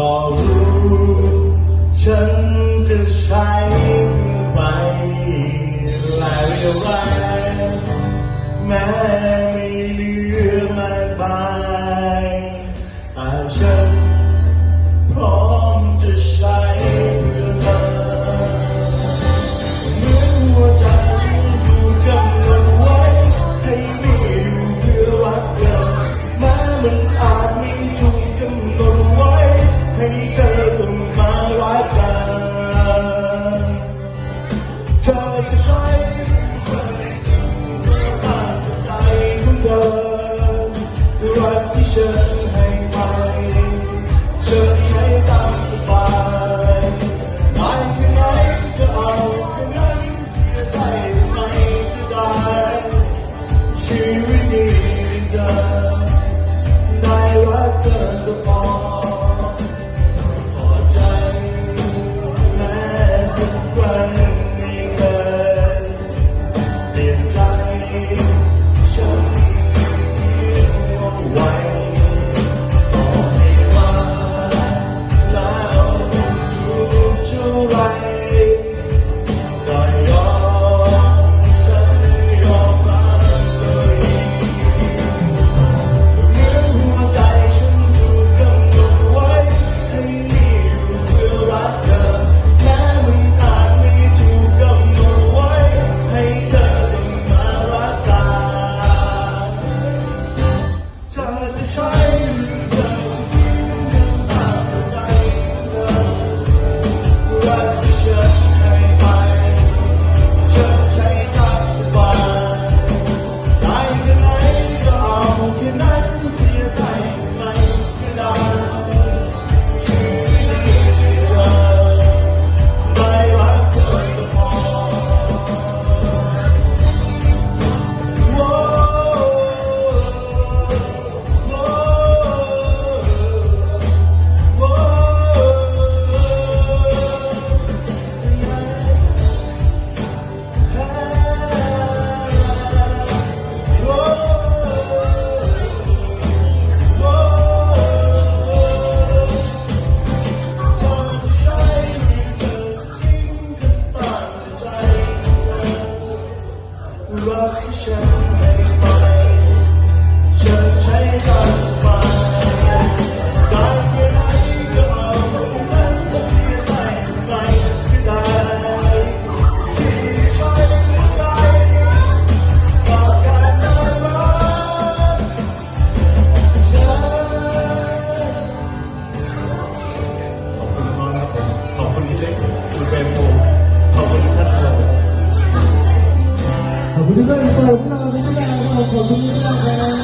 道路，真正。 เธอจะใช้ใจของเธอรักที่ฉันให้ไปเธอใช้ตามสบายไปที่ไหนก็เอาที่นั้นจไปไม่ได้ชีวิตนี้จะได้รักเธอก็พอ ด้วยเสริมเราด้วยนะครับขอบคุณมาไครับ